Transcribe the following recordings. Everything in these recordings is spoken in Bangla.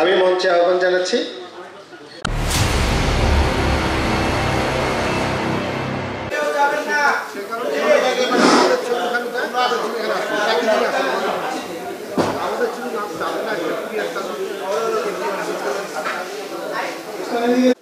আমি মঞ্চে আহ্বান জানাচ্ছি। সবাইকে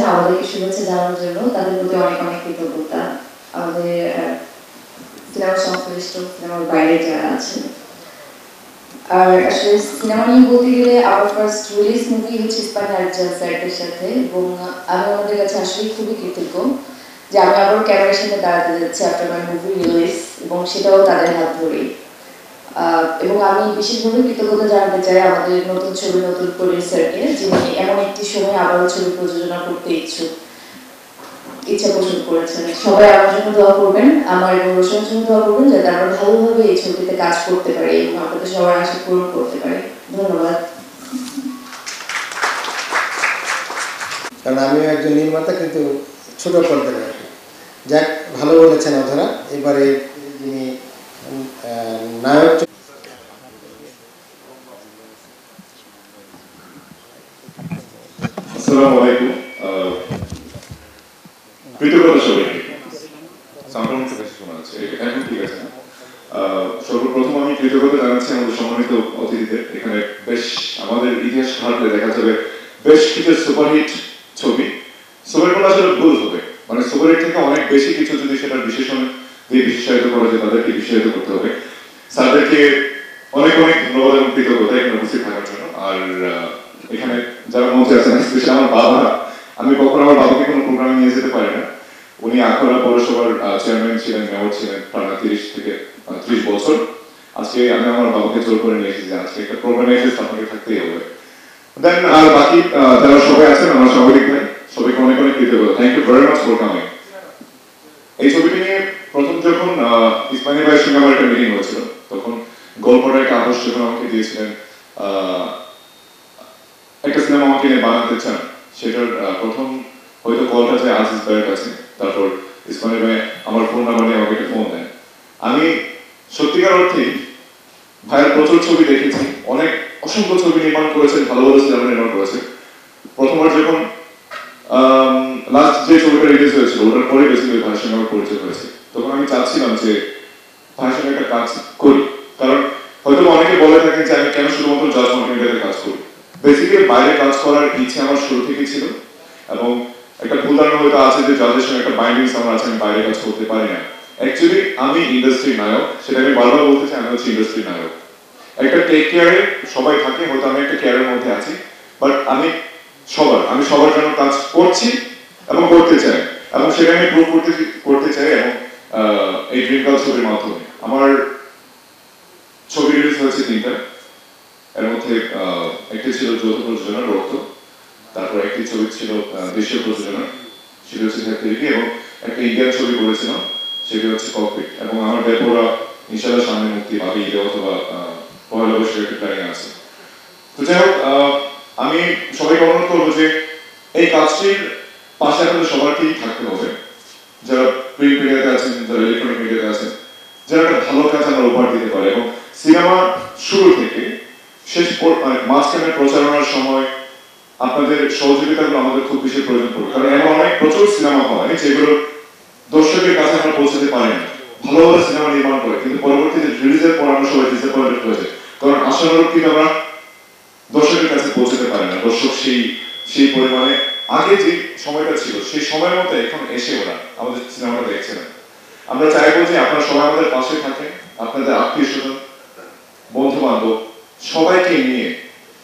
এসেছেন আমাদেরকে শুভেচ্ছা জানানোর জন্য তাদের প্রতি অনেক অনেক কৃতজ্ঞতা। আমাদের সিনেমা সংশ্লিষ্ট, সিনেমার বাইরে যারা আছেন। আর আসলে সিনেমা নিয়ে বলতে গেলে আমার ফার্স্ট রিলিজ মুভি হচ্ছে ইস্পান আর্জা স্যারদের সাথে এবং আমি আমাদের কাছে আসলে খুবই কৃতজ্ঞ যে আমি আবার ক্যামেরার সামনে দাঁড়াতে যাচ্ছি আফটার মাই মুভি রিলিজ এবং সেটাও তাদের হাত ধরেই। এবং আমি বিশেষভাবে কৃতজ্ঞতা জানাতে চাই আমাদের নতুন ছবি, নতুন প্রডিউসারকে যিনি এমন একটি সময় আবারও ছবি প্রযোজনা করতে ইচ্ছুক, ইচ্ছা পোষণ করেছেন। সবাই আমার জন্য দোয়া করবেন, আমার এবং রোশনের জন্য দোয়া করবেন, যাতে আমরা ভালোভাবে এই ছবিতে কাজ করতে পারি এবং আপনাদের সবার আশা পূরণ করতে পারি। ধন্যবাদ। কারণ আমিও একজন নির্মাতা, কিন্তু ছোট পর্দার। যাক, ভালো বলেছেন অধরা। এবারে নায়ক আসসালামু আলাইকুম কৃতজ্ঞতা সবাইকে হচ্ছে বেশি শোনা যাচ্ছে এখন ঠিক আছে সর্বপ্রথম আমি কৃতজ্ঞতা জানাচ্ছি আমাদের সম্মানিত অতিথিদের। এখানে বেশ আমাদের ইতিহাস ঘাটলে দেখা যাবে, বেশ কিছু সুপারহিট ছবি। সুপারগুলো আসলে ভুল হবে। মানে সুপারহিট থেকে অনেক বেশি কিছু যদি সেটার বিশেষণ দিয়ে বিশেষায়িত করা যায় তাদেরকে বিশেষায়িত করতে হবে। স্যারদেরকে অনেক অনেক ধন্যবাদ এবং কৃতজ্ঞতা এখানে উপস্থিত থাকার জন্য। আর এখানে যারা মঞ্চে আছেন স্পেশালি আমার বাবা, আমি কখনো আমার বাবাকে কোনো প্রোগ্রামে নিয়ে যেতে পারি না। উনি আখড়া পৌরসভার চেয়ারম্যান ছিলেন মেয়র ছিলেন প্রায় তিরিশ থেকে ত্রিশ বছর। আজকে আমি আমার বাবাকে জোর করে নিয়ে এসেছি আজকে একটা প্রোগ্রামে এসেছি আপনাকে থাকতেই হবে। দেন আর বাকি যারা সবাই আছেন, আমার সাংবাদিক ভাই, সবাইকে অনেক অনেক কৃতজ্ঞতা। Thank you very much for coming এই ছবিটি নিয়ে প্রথম যখন ইসমাইল ভাইয়ের সঙ্গে আমার একটা মিটিং হয়েছিল, তখন গল্পটা একটা আদর্শ যখন আমাকে দিয়েছিলেন একটা সিনেমা আমাকে নিয়ে বানাতে চান, সেটার প্রথম হয়তো কলটা যায় আজিজ ভাইয়ের কাছে, তারপর ইসমাইল ভাই আমার ফোন নাম্বার নিয়ে আমাকে একটা ফোন দেন। আমি সত্যিকার অর্থেই ভাইয়ের প্রচুর ছবি দেখেছি, অনেক অসংখ্য ছবি নির্মাণ করেছেন, ভালো ভালো সিনেমা নির্মাণ করেছেন। প্রথমবার যখন যে ছবিটা রিলিজ হয়েছিল, ওটার পরে বেসিক্যালি ভাইয়ের সঙ্গে আমার পরিচয় হয়েছে। তখন আমি চাচ্ছিলাম যে ভাইয়ের সঙ্গে একটা কাজ করি। কারণ হয়তো অনেকে বলে থাকেন যে আমি কেন শুধুমাত্র জাজ মার্কেটিংয়ে কাজ করি? বেসিক্যালি বাইরে কাজ করার ইচ্ছে আমার শুরু থেকে ছিল। এবং একটা ভুল ধারণা হয়তো আছে যে যাদের সঙ্গে একটা বাইন্ডিংস আমার আছে, আমি বাইরে কাজ করতে পারি না। অ্যাকচুয়ালি আমি ইন্ডাস্ট্রি নায়ক সেটা আমি বারবার বলতে চাই, আমি হচ্ছে ইন্ডাস্ট্রি নায়ক। একটা টেক কেয়ারে সবাই থাকে, হয়তো আমি একটা কেয়ারের মধ্যে আছি বাট আমি সবার আমি সবার জন্য কাজ করছি এবং করতে চাই। এবং সেটা আমি প্রুভ করতে করতে চাই এবং এই ড্রিম কাল ছবির মাধ্যমে। আমার ছবি রিলিজ হয়েছে তিনটা এর মধ্যে একটি ছিল যৌথ প্রযোজনা রক্ত, তারপর একটি ছবি ছিল দেশীয় প্রযোজনা সেটি হচ্ছে ফ্যাক্টরি এবং একটা ইন্ডিয়ান ছবি করেছিলাম, সেটি হচ্ছে ককপিট এবং আমার ব্যাপারা ইনশাল্লাহ সামনে মুক্তি পাবে ঈদে অথবা পয়লা বৈশাখে একটা প্ল্যানিং আছে। তো যাই হোক আমি সবাইকে অনুরোধ করব যে এই কাজটির পাশে আপনাদের সবারকেই থাকতে হবে। যারা প্রিন্ট মিডিয়াতে আছেন, যারা ইলেকট্রনিক মিডিয়াতে আছেন, যারা একটা ভালো কাজ আমরা উপহার দিতে পারে। এবং সিনেমা শুরু থেকে শেষ মানে মাঝখানে প্রচারণার সময় আপনাদের সহযোগিতাগুলো আমাদের খুব বেশি প্রয়োজন পড়বে। কারণ এমন অনেক প্রচুর সিনেমা হয় যেগুলো দর্শকের কাছে আমরা পৌঁছাতে পারি না। ভালো ভালো সিনেমা নির্মাণ করে, কিন্তু পরবর্তীতে রিলিজের পর আমরা সবাই ডিসঅ্যাপয়েন্টেড হয়ে যায় কারণ আশানুরূপ কিন্তু আমরা দর্শকের কাছে পৌঁছাতে পারে না। দর্শক সেই সেই পরিমাণে আগে যে সময়টা ছিল, সেই সময়ের মতো এখন এসে ওরা আমাদের সিনেমাটা দেখছে না। আমরা চাইব যে আপনারা সবাই আমাদের পাশে থাকেন, আপনাদের আত্মীয় স্বজন বন্ধু বান্ধব সবাইকে নিয়ে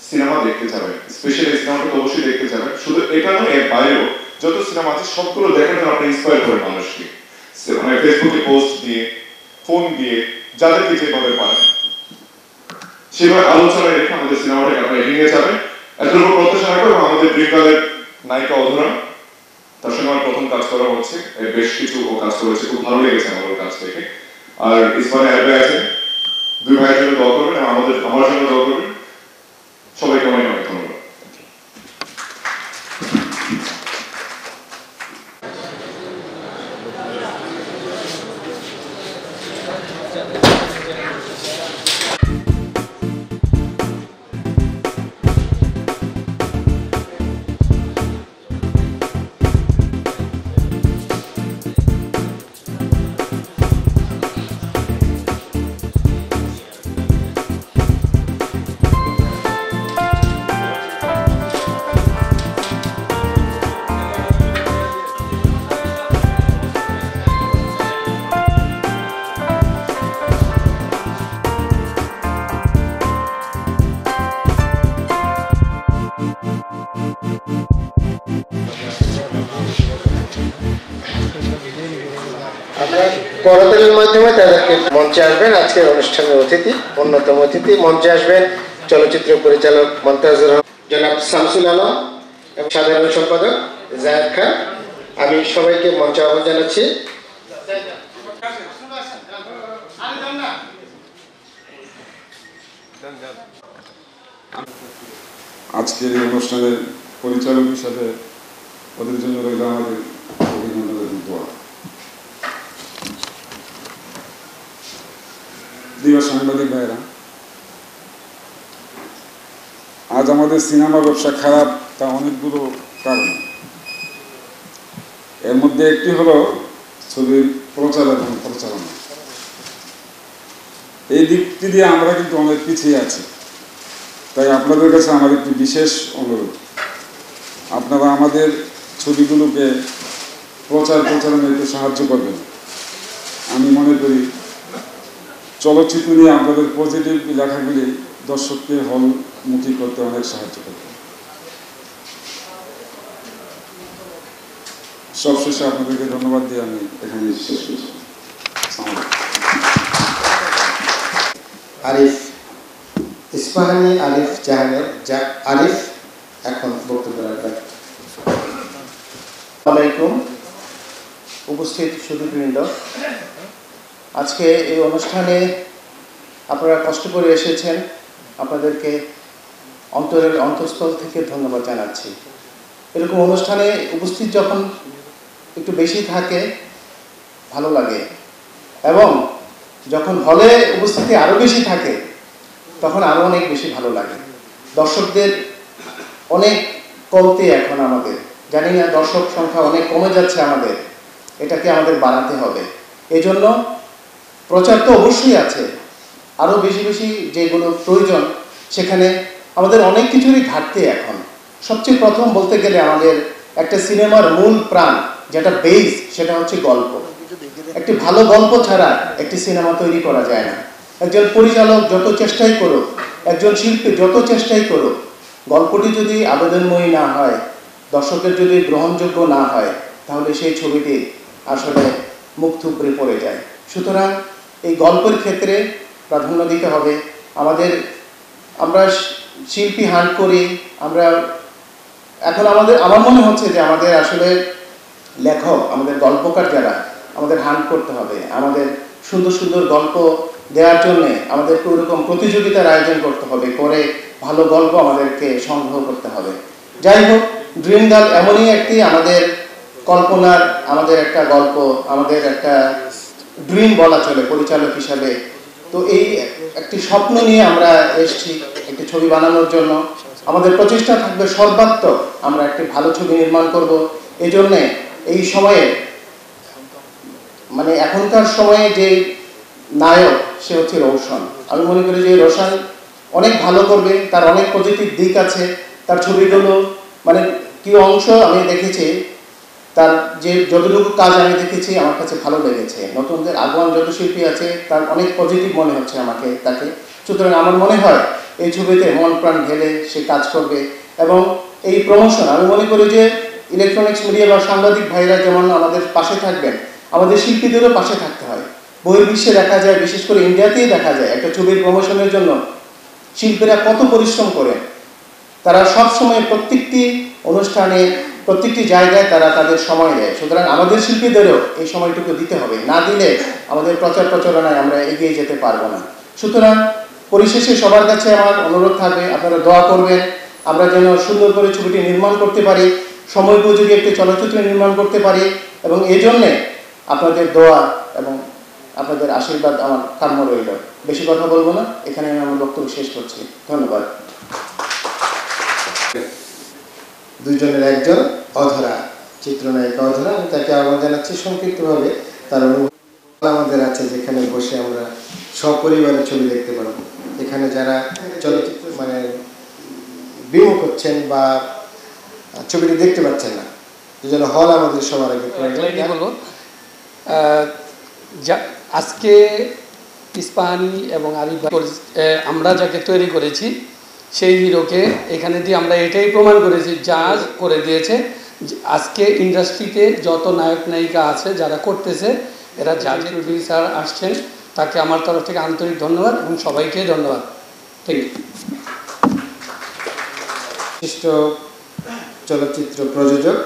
সিনেমা দেখতে যাবেন। স্পেশালি সিনেমাটা তো অবশ্যই দেখতে যাবেন। শুধু এটা নয়, এর বাইরেও যত সিনেমা আছে, সবগুলো দেখার জন্য আপনি ইন্সপায়ার করেন মানুষকে। মানে ফেসবুকে পোস্ট দিয়ে ফোন দিয়ে, যাদেরকে যেভাবে পারেন, সেভাবে আলোচনায় রেখে আমাদের সিনেমাটাকে আপনারা এগিয়ে যাবেন। এতটুকু প্রত্যাশা রাখব এবং আমাদের ড্রিম নায়িকা অধরা, তার সঙ্গে আমার প্রথম কাজ করা হচ্ছে। বেশ কিছু ও কাজ করেছে, খুব ভালো লেগেছে আমার কাজ থেকে আর ইসমানে অ্যাপে আছে দুই ভাইয়ের জন্য দোয়া করবেন আমাদের আমার জন্য দোয়া করবেন। সবাইকে অনেক অনেক করতালির মাধ্যমে তাদেরকে মঞ্চে আসবেন। আজকের অনুষ্ঠানের অতিথি অন্যতম অতিথি মঞ্চে আসবেন চলচ্চিত্র পরিচালক রহমান, জনাব শামসুল আলম এবং সাধারণ সম্পাদক জাহেদ খান। আমি সবাইকে মঞ্চে আহ্বান জানাচ্ছি। আজকের এই অনুষ্ঠানের পরিচালক হিসাবে ওদের জন্য রইল আমাদের অভিনন্দনের দোয়া প্রিয় সাংবাদিক ভাইরা আজ আমাদের সিনেমা ব্যবসা খারাপ তা অনেকগুলো কারণ। এর মধ্যে একটি হলো ছবির প্রচার এবং প্রচারণা। এই দিকটি দিয়ে আমরা কিন্তু অনেক পিছিয়ে আছি। তাই আপনাদের কাছে আমার একটি বিশেষ অনুরোধ। আপনারা আমাদের ছবিগুলোকে প্রচার প্রচারণে একটু সাহায্য করবেন। আমি মনে করি চলচ্চিত্র নিয়ে আপনাদের পজিটিভ লেখাগুলি দর্শককে হলমুখী করতে অনেক সাহায্য করবে। সবশেষে আপনাদেরকে ধন্যবাদ দিয়ে আমি এখানে শেষ করছি। আরিফ ইস্পাহানি আরিফ জাহানের যা আরিফ এখন বক্তব্য রাখবেন। আলাইকুম। উপস্থিত সুদীপবৃন্দ আজকে এই অনুষ্ঠানে আপনারা কষ্ট করে এসেছেন। আপনাদেরকে অন্তরের অন্তঃস্থল থেকে ধন্যবাদ জানাচ্ছি। এরকম অনুষ্ঠানে উপস্থিত যখন একটু বেশি থাকে, ভালো লাগে। এবং যখন হলে উপস্থিতি আরও বেশি থাকে, তখন আরও অনেক বেশি ভালো লাগে। দর্শকদের অনেক কমতে এখন আমাদের। জানি না, দর্শক সংখ্যা অনেক কমে যাচ্ছে আমাদের। এটাকে আমাদের বাড়াতে হবে। এই জন্য প্রচার তো অবশ্যই আছে। আরও বেশি বেশি যেগুলো প্রয়োজন, সেখানে আমাদের অনেক কিছুরই ঘাটতি এখন। সবচেয়ে প্রথম বলতে গেলে আমাদের একটা সিনেমার মূল প্রাণ, যেটা বেস সেটা হচ্ছে গল্প। একটি ভালো গল্প ছাড়া একটি সিনেমা তৈরি করা যায় না। একজন পরিচালক যত চেষ্টাই করুক, একজন শিল্পী যত চেষ্টাই করুক, গল্পটি যদি আবেদনময়ী না হয়, দর্শকের যদি গ্রহণযোগ্য না হয়, তাহলে সেই ছবিটি আসলে মুখ থুবড়ে পড়ে যায়। সুতরাং এই গল্পের ক্ষেত্রে প্রাধান্য দিতে হবে। আমাদের, আমরা শিল্পী হান্ট করি, আমরা, এখন আমাদের, আমার মনে হচ্ছে যে আমাদের আসলে লেখক, আমাদের গল্পকার যারা, আমাদের হান্ট করতে হবে। আমাদের সুন্দর সুন্দর গল্প দেওয়ার জন্য আমাদেরকে ওরকম প্রতিযোগিতার আয়োজন করতে হবে, করে ভালো গল্প আমাদেরকে সংগ্রহ করতে হবে। যাই হোক ড্রিম গার্ল এমনই একটি আমাদের কল্পনার, আমাদের একটা গল্প, আমাদের একটা ড্রিম বলা চলে, পরিচালক হিসাবে। তো এই একটি স্বপ্ন নিয়ে আমরা এসেছি, একটি ছবি বানানোর জন্য। আমাদের প্রচেষ্টা থাকবে সর্বাত্মক আমরা একটি ভালো ছবি নির্মাণ করব। এই জন্যে এই সময়ে মানে এখনকার সময়ে যে নায়ক, সে হচ্ছে রোশন। আমি মনে করি যে রোশন অনেক ভালো করবে, তার অনেক পজিটিভ দিক আছে, তার ছবিগুলো মানে কি অংশ আমি দেখেছি তার যে যতটুকু কাজ আমি দেখেছি আমার কাছে ভালো লেগেছে। নতুনদের আগুয়ান যত শিল্পী আছে, তার অনেক পজিটিভ মনে হচ্ছে আমাকে তাকে। সুতরাং আমার মনে হয় এই ছবিতে মন প্রাণ ঢেলে সে কাজ করবে এবং এই প্রমোশন আমি মনে করি যে ইলেকট্রনিক্স মিডিয়া বা সাংবাদিক ভাইরা যেমন আমাদের পাশে থাকবেন, আমাদের শিল্পীদেরও পাশে থাকতে হয়। বহির্বিশ্বে দেখা যায়, বিশেষ করে ইন্ডিয়াতেই দেখা যায়, একটা ছবির প্রমোশনের জন্য শিল্পীরা কত পরিশ্রম করে। তারা সব সময় প্রত্যেকটি অনুষ্ঠানে প্রত্যেকটি জায়গায় তারা তাদের সময় দেয় সুতরাং আমাদের শিল্পীদেরও এই সময়টুকু দিতে হবে। না দিলে আমাদের প্রচার প্রচারণায় আমরা এগিয়ে যেতে পারব না। সুতরাং পরিশেষে সবার কাছে আমার অনুরোধ থাকবে, আপনারা দোয়া করবেন, আমরা যেন সুন্দর করে ছবিটি নির্মাণ করতে পারি, সময় উপযোগী একটি চলচ্চিত্র নির্মাণ করতে পারি, এবং এই জন্যে আপনাদের দোয়া এবং আপনাদের আশীর্বাদ আমার কাম্য রইল। বেশি কথা বলব না, এখানে আমি আমার বক্তব্য শেষ করছি। ধন্যবাদ। দুইজনের একজন অধরা চিত্রনায়িকা অধরা আমি তাকে আহ্বান জানাচ্ছি সংক্ষিপ্তভাবে। তার অনুভূতি আমাদের আছে যেখানে বসে আমরা সপরিবারের ছবি দেখতে পারব এখানে যারা চলচ্চিত্র মানে বিমুখ হচ্ছেন বা ছবিটি দেখতে পাচ্ছেন না জন্য হল আমাদের সবার আগে। বলব আজকে ইস্পাহানি এবং আরিফ আমরা যাকে তৈরি করেছি সেই হিরোকে এখানে দিয়ে আমরা এটাই প্রমাণ করেছি যা করে দিয়েছে আজকে ইন্ডাস্ট্রিতে যত নায়ক নায়িকা আছে যারা করতেছে এরা জাজের প্রডিউসার আসছেন। তাকে আমার তরফ থেকে আন্তরিক ধন্যবাদ এবং সবাইকে ধন্যবাদ। থ্যাংক ইউ বিশিষ্ট চলচ্চিত্র প্রযোজক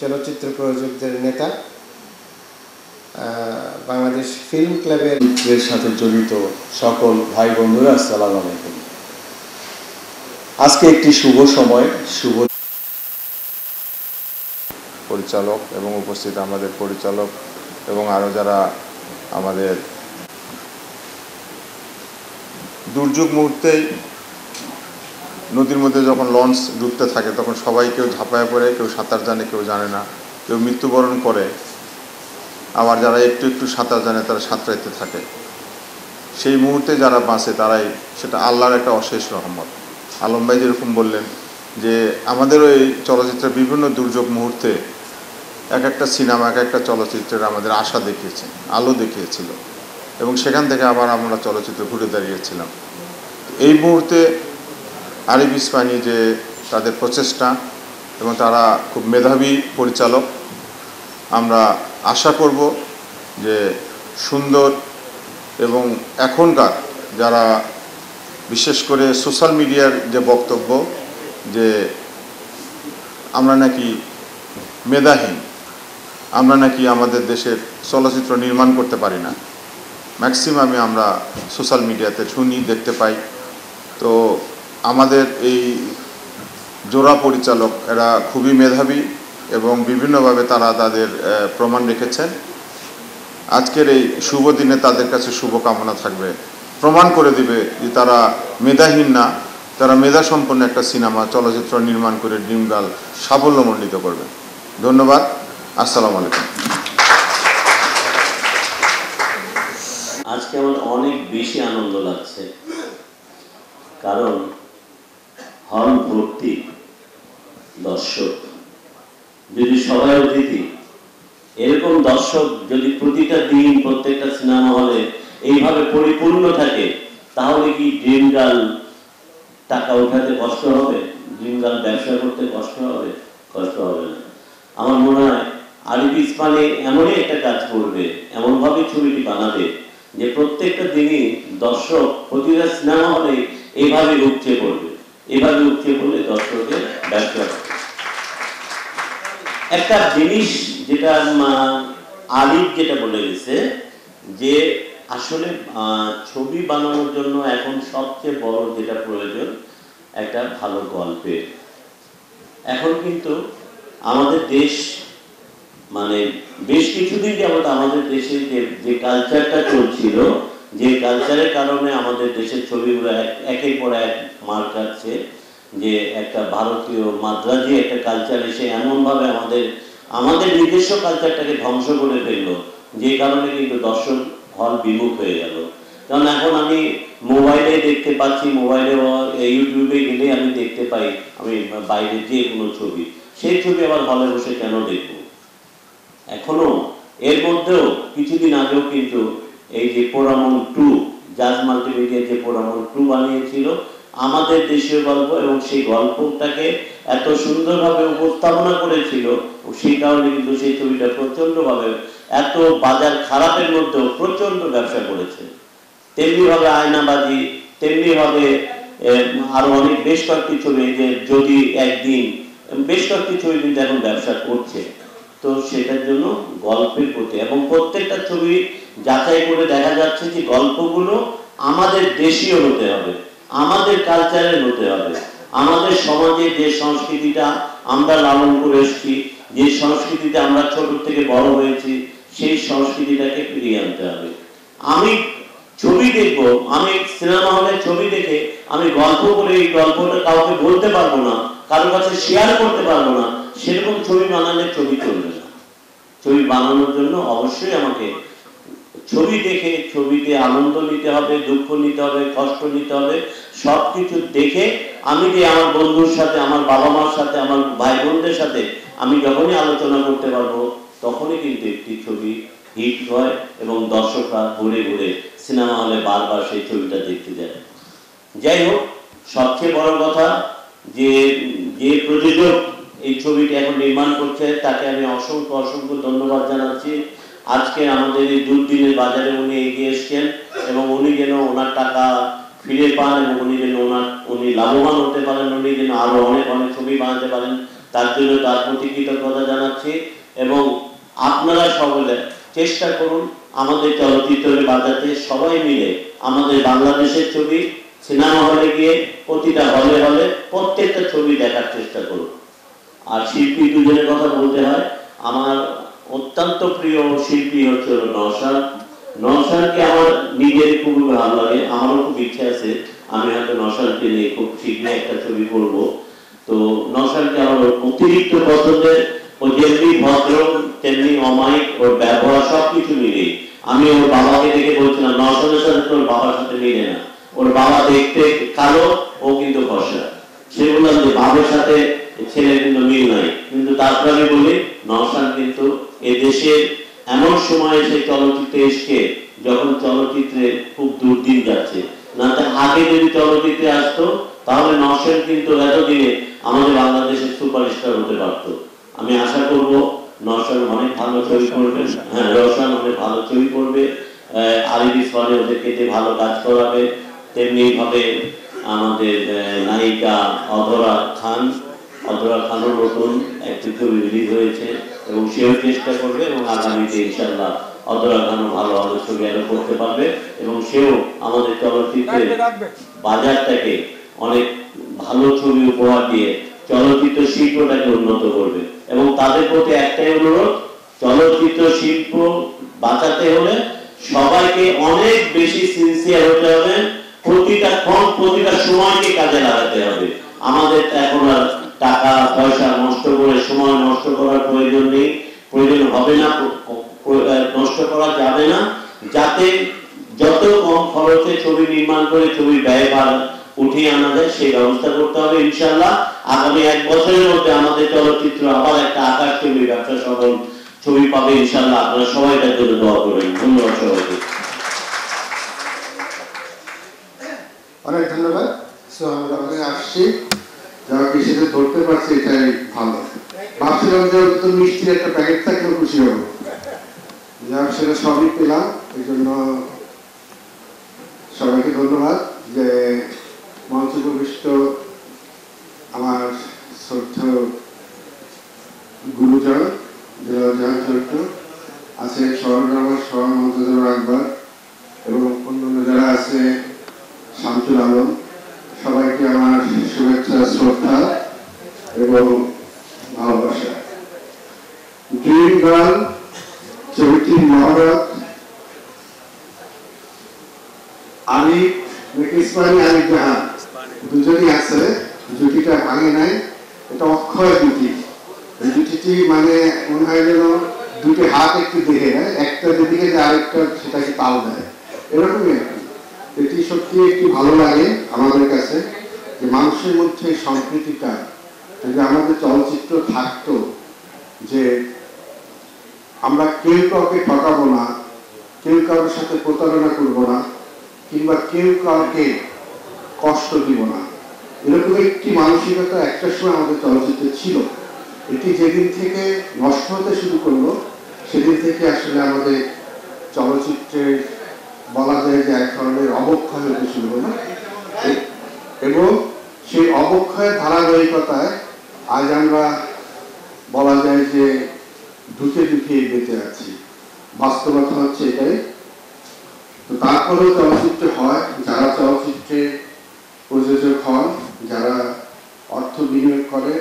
চলচ্চিত্র প্রযোজকদের নেতা বাংলাদেশ ফিল্ম ক্লাবের সাথে জড়িত সকল ভাই বন্ধুরা আসসালামু আলাইকুম। আজকে একটি শুভ সময়, শুভ পরিচালক এবং উপস্থিত আমাদের পরিচালক এবং আরও যারা আমাদের দুর্যোগ মুহূর্তেই নদীর মধ্যে যখন লঞ্চ ডুবতে থাকে, তখন সবাই কেউ ঝাঁপায় পড়ে, কেউ সাঁতার জানে, কেউ জানে না। কেউ মৃত্যুবরণ করে। আবার যারা একটু একটু সাঁতার জানে, তারা সাঁতরাইতে থাকে। সেই মুহূর্তে যারা বাঁচে, তারাই সেটা আল্লাহর একটা অশেষ রহমত। আলম ভাই যেরকম বললেন, যে আমাদের ওই চলচ্চিত্রের বিভিন্ন দুর্যোগ মুহূর্তে এক একটা সিনেমা, এক একটা চলচ্চিত্রের আমাদের আশা দেখিয়েছে, আলো দেখিয়েছিল। এবং সেখান থেকে আবার আমরা চলচ্চিত্র ঘুরে দাঁড়িয়েছিলাম। এই মুহূর্তে আরিফ ইসমানি যে তাদের প্রচেষ্টা এবং তারা খুব মেধাবী পরিচালক, আমরা আশা করব যে সুন্দর এবং এখনকার যারা বিশেষ করে সোশ্যাল মিডিয়ার যে বক্তব্য যে আমরা নাকি মেধাহীন, আমরা নাকি আমাদের দেশের চলচ্চিত্র নির্মাণ করতে পারি না। ম্যাক্সিমামে আমরা সোশ্যাল মিডিয়াতে শুনি দেখতে পাই। তো আমাদের এই জোড়া পরিচালক এরা খুবই মেধাবী এবং বিভিন্নভাবে তারা তাদের প্রমাণ রেখেছেন। আজকের এই শুভ দিনে তাদের কাছে শুভ কামনা থাকবে। প্রমাণ করে দিবে যে তারা মেধাহীন না, তারা মেধা সম্পন্ন একটা সিনেমা, চলচ্চিত্র নির্মাণ করে ড্রিম গার্ল সাফল্যমণ্ডিত করবে। ধন্যবাদ। আসসালামু আলাইকুম। আজকে আমার অনেক বেশি আনন্দ লাগছে। কারণ হল ভর্তি দর্শক, যদি সবাই অতিথি, এরকম দর্শক যদি প্রতিটা দিন প্রত্যেকটা সিনেমা হলে এইভাবে পরিপূর্ণ থাকে, তাহলে কি ড্রিম গার্ল টাকা উঠাতে কষ্ট হবে? ড্রিম গার্ল ব্যবসা করতে কষ্ট হবে? কষ্ট হবে না। আমার মনে হয় আরিফ ইসমানে এমনই একটা কাজ করবে, এমনভাবে ছবিটি বানাবে, যে প্রত্যেকটা দিনই দর্শক প্রতিটা সিনেমা হলে এইভাবে উপচে পড়বে। এভাবে উপচে পড়লে দর্শকের ব্যবসা। একটা জিনিস যেটা আলিফ যেটা বলে গেছে, যে আসলে ছবি বানানোর জন্য এখন সবচেয়ে বড় যেটা প্রয়োজন, একটা ভালো গল্পের। এখন কিন্তু আমাদের দেশ মানে বেশ কিছুদিন যাবত আমাদের দেশে যে যে কালচারটা চলছিল, যে কালচারের কারণে আমাদের দেশের ছবিগুলো এক- একের পর এক মার খাচ্ছে, যে একটা ভারতীয় মাদ্রাজি একটা কালচার এসে এমনভাবে আমাদের আমাদের নিজস্ব কালচারটাকে ধ্বংস করে ফেলল, যে কারণে কিন্তু দর্শক হল বিমুখ হয়ে গেল। কারণ এখন আমি মোবাইলে দেখতে পাচ্ছি, মোবাইলে ইউটিউবে গেলে আমি দেখতে পাই, আমি বাইরে যে কোনো ছবি। সেই ছবি আবার হলে বসে কেন দেখব? এখনও এর মধ্যেও কিছুদিন আগেও কিন্তু এই যে পোড়ামন টু জাজ মাল্টিমিডিয়া যে পোড়ামন টু বানিয়েছিল আমাদের দেশীয় গল্প এবং সেই গল্পটাকে এত সুন্দরভাবে উপস্থাপনা করেছিল সেই কারণে কিন্তু সেই ছবিটা প্রচন্ডভাবে এত বাজার খারাপের মধ্যেও প্রচণ্ড ব্যবসা করেছে। তেমনি ভাবে আয়নাবাজি তেমনি ভাবে আরও অনেক বেশ কয়েকটি ছবি, যে যদি একদিন, বেশ কয়েকটি ছবি কিন্তু এখন ব্যবসা করছে। তো সেটার জন্য গল্পের প্রতি এবং প্রত্যেকটা ছবি যাচাই করে দেখা যাচ্ছে যে গল্পগুলো আমাদের দেশীয় হতে হবে। আমাদের কালচারের হতে হবে। আমাদের সমাজে যে সংস্কৃতিটা আমরা লালন করে এসেছি, যে সংস্কৃতিতে আমরা ছোট থেকে বড় হয়েছি, সেই সংস্কৃতিটাকে ফিরিয়ে আনতে হবে। আমি ছবি দেখব, আমি সিনেমা হলে ছবি দেখে আমি গল্প করে এই গল্পটা কাউকে বলতে পারব না, কারোর কাছে শেয়ার করতে পারব না, সেরকম ছবি বানালে ছবি চলবে না। ছবি বানানোর জন্য অবশ্যই আমাকে ছবি দেখে, ছবিতে আনন্দ নিতে হবে, দুঃখ নিতে হবে, কষ্ট নিতে হবে, সবকিছু দেখে আমি যে আমার বন্ধুর সাথে, আমার বাবা মার সাথে, আমার ভাই বোনদের সাথে আমি যখনই আলোচনা করতে পারব, তখনই কিন্তু একটি ছবি হিট হয় এবং দর্শকরা ঘুরে ঘুরে সিনেমা হলে বারবার সেই ছবিটা দেখতে যায়। যাই হোক, সবচেয়ে বড় কথা যে যে প্রযোজক এই ছবিটি এখন নির্মাণ করছে, তাকে আমি অসংখ্য অসংখ্য ধন্যবাদ জানাচ্ছি। আজকে আমাদের এই দুর্দিনের বাজারে উনি এগিয়ে এসছেন এবং উনি যেন ওনার টাকা ফিরে পান এবং উনি যেন ওনার, উনি লাভবান হতে পারেন, উনি যেন আরও অনেক অনেক ছবি বানাতে পারেন, তার জন্য তার প্রতি কৃতজ্ঞতা জানাচ্ছি এবং আপনারা সকলে চেষ্টা করুন আমাদের চলচ্চিত্রের বাজাতে সবাই মিলে আমাদের বাংলাদেশের ছবি সিনেমা হলে গিয়ে প্রতিটা হলে হলে প্রত্যেকটা ছবি দেখার চেষ্টা করুন। আর শিল্পী দুজনের কথা বলতে হয়, আমার অত্যন্ত প্রিয় শিল্পী হচ্ছে হলো নওশাদ আমার নিজের খুবই ভালো লাগে, আমারও খুব ইচ্ছা আছে। আমি হয়তো নওশাদকে নিয়ে খুব শীঘ্রই একটা ছবি করব। তো নওশাদকে আমার অতিরিক্ত পছন্দের ও যেমনি ভদ্র, তেমনি অমায়িক ওর ব্যবহার সবকিছু মিলিয়ে আমি ওর বাবাকে দেখে বলছিলাম নওশাদের সাথে তোর বাবার সাথে মিলে না। ওর বাবা দেখতে কালো, ও কিন্তু ফর্সা। সে বললাম যে, বাবার সাথে ছেলে কিন্তু মিল নাই। কিন্তু তারপরে আমি বলি নওশাদ কিন্তু এ দেশের এমন সময় সে চলচ্চিত্রে এসে যখন চলচ্চিত্রে খুব দুর্দিন যাচ্ছে। না আগে যদি চলচ্চিত্রে আসতো তাহলে নওশাদ কিন্তু এতদিনে আমাদের বাংলাদেশের সুপারস্টার হতে পারতো। আমি আশা করব নওশাদ অনেক ভালো ছবি করবে। হ্যাঁ রওশান অনেক ভালো ছবি করবে। আলিম ইসমানে ওদেরকে যে ভালো কাজ করাবে তেমনি ভাবে আমাদের নায়িকা অধরা খান। অধরা খানও নতুন একটি ছবি রিলিজ হয়েছে। এবং সেও চেষ্টা করবে এবং আগামীতে ইনশাল্লাহ অধরা খানও ভালো ভালো ছবি আরও করতে পারবে এবং সেও আমাদের চলচ্চিত্রের বাজারটাকে অনেক ভালো ছবি উপহার দিয়ে চলচ্চিত্র শিল্পটাকে উন্নত করবে। এবং তাদের প্রতি একটাই অনুরোধ চলচ্চিত্র শিল্প বাঁচাতে হলে সবাইকে অনেক বেশি সিনসিয়ার হতে হবে। প্রতিটা ক্ষণ প্রতিটা সময়কে কাজে লাগাতে হবে। আমাদের এখন আর টাকা, পয়সা নষ্ট করে, সময় নষ্ট করার প্রয়োজন নেই। প্রয়োজন হবে না নষ্ট করা যাবে না। যাতে যত কম খরচে ছবি নির্মাণ করে, ছবি ব্যয় উঠিয়ে আনা যায়, সেই ব্যবস্থা করতে হবে ইনশাল্লাহ আগামী এক বছরের মধ্যে আমাদের চলচ্চিত্র আবার একটা আকাশ ছবি, ব্যবসা সফল ছবি পাবে ইনশাল্লাহ আপনারা সবাই এটার জন্য দোয়া করবেন। ধন্যবাদ সবাইকে। অনেক ধন্যবাদ। সো আমরা আসছি। যারা কৃষিতে ধরতে পারছি, এটাই ভালো। ভাবছিলাম যে অন্তত মিষ্টির একটা প্যাকেট থাকলেও খুশি হব। যাক সেটা সবই পেলাম। এই জন্য সবাইকে ধন্যবাদ যে মঞ্চ প্রবিষ্ট আমার শ্রদ্ধ গুরুজন জাহান চরিত্র আছে আমার স্মরণ মন্ত্রী আকবর এবং অন্যান্য যারা আছে, শামসুল আলম। সবাইকে আমার শুভেচ্ছা, শ্রদ্ধা এবং ভালোবাসা। ড্রিম গার্ল ছবিটির মহরত আলিফ ইসমাইল আলিফ জাহান। দুজনই আছে, জুটিটা ভাঙে নাই, এটা অক্ষয় জুটি। জুটিটি মানে মনে হয় যেন দুটি হাত একটু দেখে একটা যেদিকে যে আরেকটা সেটাকে তাল দেয়। এরকমই এটি সত্যি একটু ভালো লাগে আমাদের কাছে যে মানুষের মধ্যে সম্প্রীতিটা, যদি আমাদের চলচ্চিত্র থাকতো যে আমরা কেউ কাউকে ঠকাবো না, কেউ কারোর সাথে প্রতারণা করব না, কিংবা কেউ কাউকে কষ্ট দিব না, এরকম একটি মানসিকতা একটা সময় আমাদের চলচ্চিত্রে ছিল। এটি যেদিন থেকে নষ্ট হতে শুরু করল, সেদিন থেকে আসলে আমাদের চলচ্চিত্রের বলা যায় যে এক ধরনের অবক্ষয় হতে শুরু হলো এবং সেই অবক্ষয়ের ধারাবাহিকতায় আজ আমরা বলা যায় যে ঢুকে ঢুকে বেঁচে আছি। বাস্তবতা হচ্ছে এটাই। তো তারপরেও চলচ্চিত্র হয়, যারা চলচ্চিত্রে প্রযোজক হন, যারা অর্থ বিনিয়োগ করে,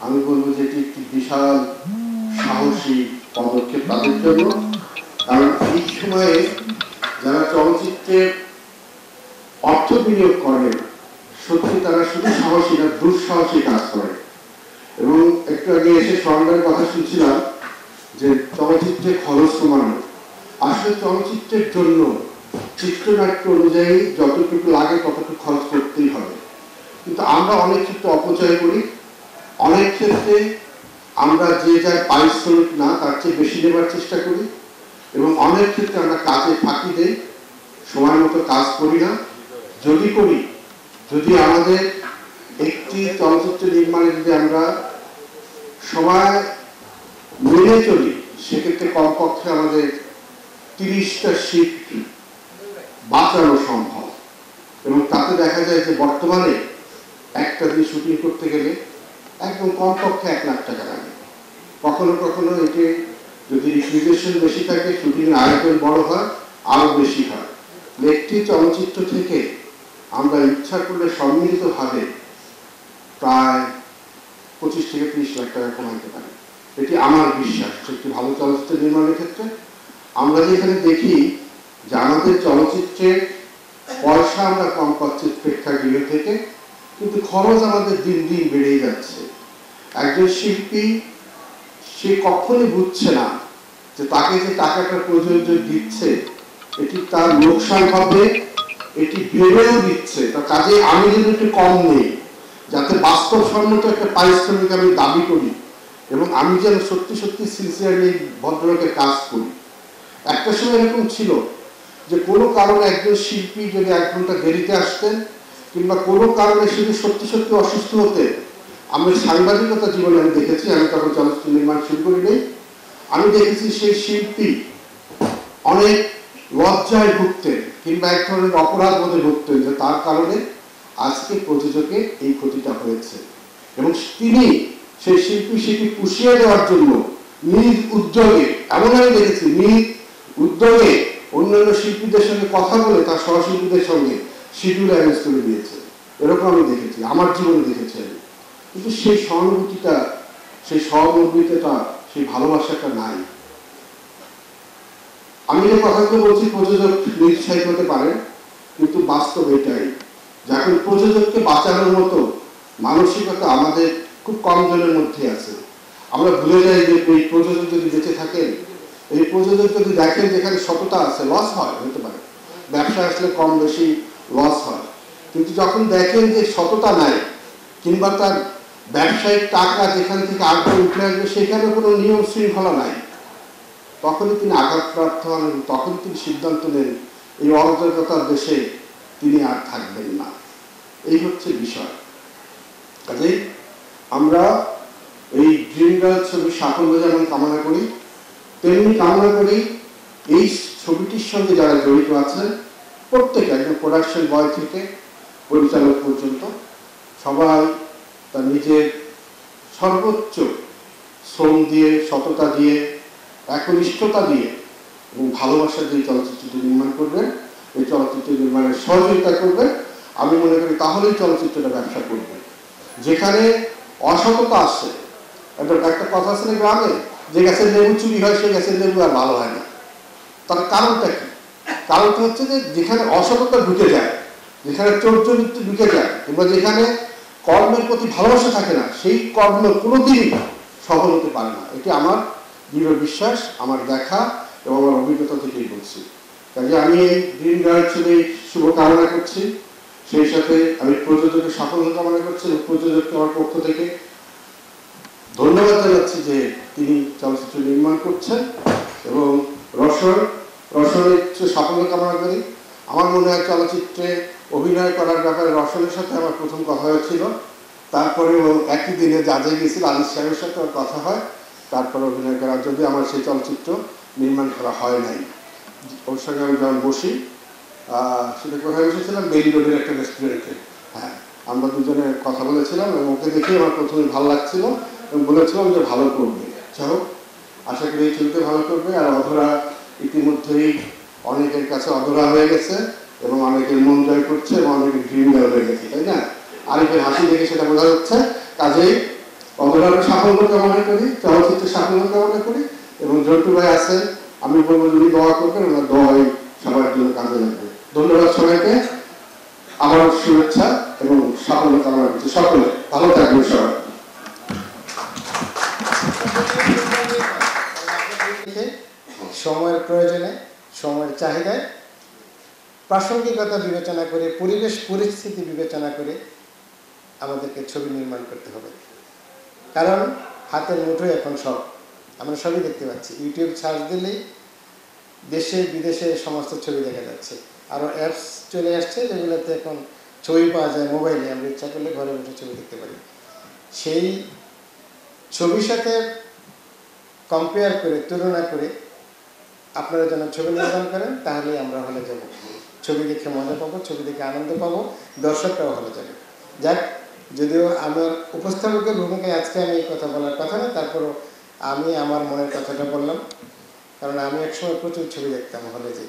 আমি বলব যে এটি একটি বিশাল সাহসী পদক্ষেপ তাদের জন্য। কারণ এই সময়ে যারা চলচ্চিত্রে অর্থ বিনিয়োগ করে, সত্যি তারা শুধু সাহসী না, দুঃসাহসী কাজ করে। এবং একটু আগে এসে সরকারের কথা শুনছিলাম যে চলচ্চিত্রে খরচ কমানো। আসলে চলচ্চিত্রের জন্য চিত্রনাট্য অনুযায়ী যতটুকু লাগে ততটুকু খরচ করতেই হবে। কিন্তু আমরা অনেক ক্ষেত্রে অপচয় করি। অনেক ক্ষেত্রে আমরা যে যার পারিশ্রমিক না, তার চেয়ে বেশি নেবার চেষ্টা করি। এবং অনেক ক্ষেত্রে আমরা কাজে ফাঁকি দেই, সময় মতো কাজ করি না। যদি করি, যদি আমাদের একটি চলচ্চিত্র নির্মাণে যদি আমরা সময় মেনে চলি, সেক্ষেত্রে কমপক্ষে আমাদের তিরিশটা সিট বাঁচানো সম্ভব। এবং তাতে দেখা যায় যে বর্তমানে একটা দিন শুটিং করতে গেলে একদম কমপক্ষে এক লাখ টাকা লাগে। কখনো কখনো এটি যদি রিকুইজেশন বেশি থাকে, শুটিং আয়োজন বড় হয় আরও বেশি হয়। একটি চলচ্চিত্র থেকে আমরা ইচ্ছা করলে সম্মিলিতভাবে প্রায় পঁচিশ থেকে ত্রিশ লাখ টাকা কমাইতে পারি। এটি আমার বিশ্বাস একটি ভালো চলচ্চিত্র নির্মাণের ক্ষেত্রে। আমরা যেখানে দেখি যে আমাদের চলচ্চিত্রের পয়সা আমরা কম পাচ্ছি প্রেক্ষাগৃহ থেকে, কিন্তু খরচ আমাদের দিন দিন বেড়েই যাচ্ছে। একজন শিল্পী সে কখনই বুঝছে না যে তাকে যে টাকাটা প্রযোজ্য দিচ্ছে, এটি তার লোকসান হবে, এটি ভেবেও দিচ্ছে। তার কাজে আমি যদি একটু কম নেই, যাতে বাস্তবসম্মত একটা পারিশ্রমিক আমি দাবি করি এবং আমি যেন সত্যি সত্যি সিনসিয়ারলি ভদ্রলোকের কাজ করি। একটা সময় এরকম ছিল যে কোনো কারণে একজন শিল্পী যদি এক ঘণ্টা দেরিতে আসতেন কিংবা কোনো কারণে শুধু সত্যি সত্যি অসুস্থ হতে আমি সাংবাদিকতা জীবনে আমি দেখেছি, আমি তখন চলচ্চিত্র নির্মাণ শুরু করিনি আমি দেখেছি সেই শিল্পী অনেক লজ্জায় ভুগতেন কিংবা এক ধরনের অপরাধ বোধে ভুগতেন যে তার কারণে আজকে প্রযোজকে এই ক্ষতিটা হয়েছে। এবং তিনি সেই শিল্পী সেটি পুষিয়ে দেওয়ার জন্য নিজ উদ্যোগে, এমন আমি দেখেছি, নিজ উদ্যোগে অন্যান্য শিল্পীদের সঙ্গে কথা বলে তার সহশিল্পীদের সঙ্গে শিডিউল অ্যারেঞ্জ করে দিয়েছে। এরকম আমি দেখেছি, আমার জীবনে দেখেছি আমি। কিন্তু সেই সহানুভূতিটা, সেই সহমর্মিতাটা, সেই ভালোবাসাটা নাই। আমি যে কথাগুলো বলছি, প্রযোজক নিরুৎসাহিত হতে পারেন কিন্তু বাস্তব এটাই যখন প্রযোজককে বাঁচানোর মতো মানসিকতা আমাদের খুব কম জনের মধ্যে আছে। আমরা ভুলে যাই যে এই প্রযোজক যদি বেঁচে থাকেন, এই প্রযোজক যদি দেখেন যেখানে সততা আছে লস হয়, হতে পারে। ব্যবসা আসলে কম বেশি লস হয়। কিন্তু যখন দেখেন যে সততা নাই, কিংবা তার ব্যবসায়িক টাকা যেখান থেকে আগে উঠে আসবে, সেখানে কোনো নিয়ম শৃঙ্খলা নাই। তখনই তিনি আঘাতপ্রাপ্ত হন এবং তখনই তিনি সিদ্ধান্ত নেন, এই অরাজকতার দেশে তিনি আর থাকবেন না। এই হচ্ছে বিষয়। কাজেই আমরা এই ড্রিম গার্ল ছবির সাফল্য যেমন কামনা করি। তেমনি কামনা করি এই ছবিটির সঙ্গে যারা জড়িত আছেন, প্রত্যেকে একদম প্রোডাকশন বয় থেকে পরিচালক পর্যন্ত, সবাই তার নিজের সর্বোচ্চ শ্রম দিয়ে, সততা দিয়ে, একনিষ্ঠতা দিয়ে এবং ভালোবাসা দিয়ে চলচ্চিত্রটি নির্মাণ করবেন। এই চলচ্চিত্র নির্মাণের সহযোগিতা করবেন। আমি মনে করি তাহলেই চলচ্চিত্রটা ব্যবসা করবে যেখানে অসততা আসছে একটা একটা কথা আছে না গ্রামে? যে গাছের লেবু চুরি হয়, সেই গাছের লেবু আর ভালো হয় না। তার কারণটা কি? কারণটা হচ্ছে যে যেখানে অসততা ঢুকে যায়, যেখানে চরিত্র ঢুকে যায়, কিংবা যেখানে কর্মের প্রতি ভালোবাসা থাকে না, সেই কর্ম কোনোদিনই সফল হতে পারে না। এটি আমার দৃঢ় বিশ্বাস, আমার দেখা এবং আমার অভিজ্ঞতা থেকেই বলছি। কাজে আমি এই গ্রিন গার্ড ছবি শুভ কামনা করছি। সেই সাথে আমি প্রযোজকের সাফল্য কামনা করছি এবং প্রযোজককে আমার পক্ষ থেকে ধন্যবাদ জানাচ্ছি যে তিনি চলচ্চিত্র নির্মাণ করছেন এবং রসন রসনের সাফল্য কামনা করি, আমার মনে হয় চলচ্চিত্রে অভিনয় করার ব্যাপারে রসনের সাথে আমার প্রথম কথা হয়েছিল। তারপরে ও একই দিনে জাজে গেছিল, আলিস সাহেবের সাথে ওর কথা হয়। তারপরে অভিনয় করার যদি আমার সেই চলচ্চিত্র নির্মাণ করা হয় নাই। ওর সঙ্গে আমি যখন বসি সেটা কোথায় বসেছিলাম? বেলি রোডের একটা রেস্টুরেন্টে হ্যাঁ আমরা দুজনে কথা বলেছিলাম এবং ওকে দেখে আমার প্রথমে ভালো লাগছিল এবং বলেছিলাম যে ভালো করবে। যাই হোক, আশা করি এই ভালো করবে। আর অধরা ইতিমধ্যেই অনেকের কাছে অধরা হয়ে গেছে। এবং অনেকের মন জয় করছে এবং অনেকে জয় হয়ে গেছে, তাই না? আরেকের হাসি দেখে সেটা বোঝা যাচ্ছে। কাজেই অধরার সাফল্য কামনা করি, চলচ্চিত্রের সাফল্য কামনা করি এবং জন্টু ভাই আছে, আমি বলব যদি দোয়া করবেন, ওনার দোয়াই সবার জন্য কাজে লাগবে। ধন্যবাদ সবাইকে। আমার শুভেচ্ছা এবং সাফল্য কামনা করছি সকলে। ভালো থাকবেন সবাই। সময়ের প্রয়োজনে, সময়ের চাহিদায় প্রাসঙ্গিকতা বিবেচনা করে, পরিবেশ পরিস্থিতি বিবেচনা করে আমাদেরকে ছবি নির্মাণ করতে হবে। কারণ হাতের মুঠোয় এখন সব, আমরা সবই দেখতে পাচ্ছি। ইউটিউব সার্চ দিলেই দেশে, বিদেশে সমস্ত ছবি দেখা যাচ্ছে। আরও অ্যাপস চলে আসছে যেগুলোতে এখন ছবি পাওয়া যায় মোবাইলে আমরা ইচ্ছা করলে ঘরে বসে ছবি দেখতে পারি। সেই ছবির সাথে কম্পেয়ার করে, তুলনা করে আপনারা যেন ছবি নির্মাণ করেন, তাহলেই আমরা হলে যাব। ছবি দেখে মজা পাবো, ছবি দেখে আনন্দ পাবো, দর্শকরাও ভালো যাবে। যাক, যদিও আমার উপস্থাপকের ভূমিকায় আজকে আমি এই কথা বলার কথা না, তারপরও আমি আমার মনের কথাটা বললাম, কারণ আমি একসময় প্রচুর ছবি দেখতাম হলে যে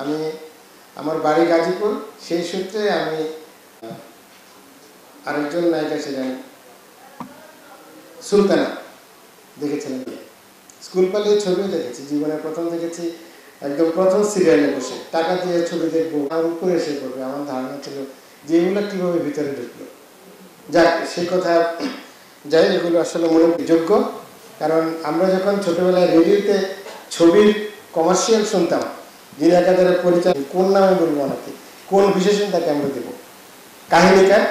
আমি আমার বাড়ি গাজীপুর, সেই সূত্রে আমি আরেকজন নায়িকা ছিলেন, সুলতানা, দেখেছিলেন। স্কুল পালিয়ে ছবিও দেখেছি জীবনে প্রথম দেখেছি। একদম প্রথম সিরিয়ালে বসে। টাকা দিয়ে ছবি দেখব, আর উপরে এসে পড়বে। আমার ধারণা ছিল যে এগুলো কীভাবে ভিতরে ঢুকলো। যাক সেই কথা যাই এগুলো আসলে মনে যোগ্য কারণ আমরা যখন ছোটবেলায় রেডিওতে ছবির কমার্শিয়াল শুনতাম যিনি একাধারে পরিচয়, কোন নামে বলব ওনাকে কোন বিশেষণ তাকে আমরা দেবো? কাহিনীকার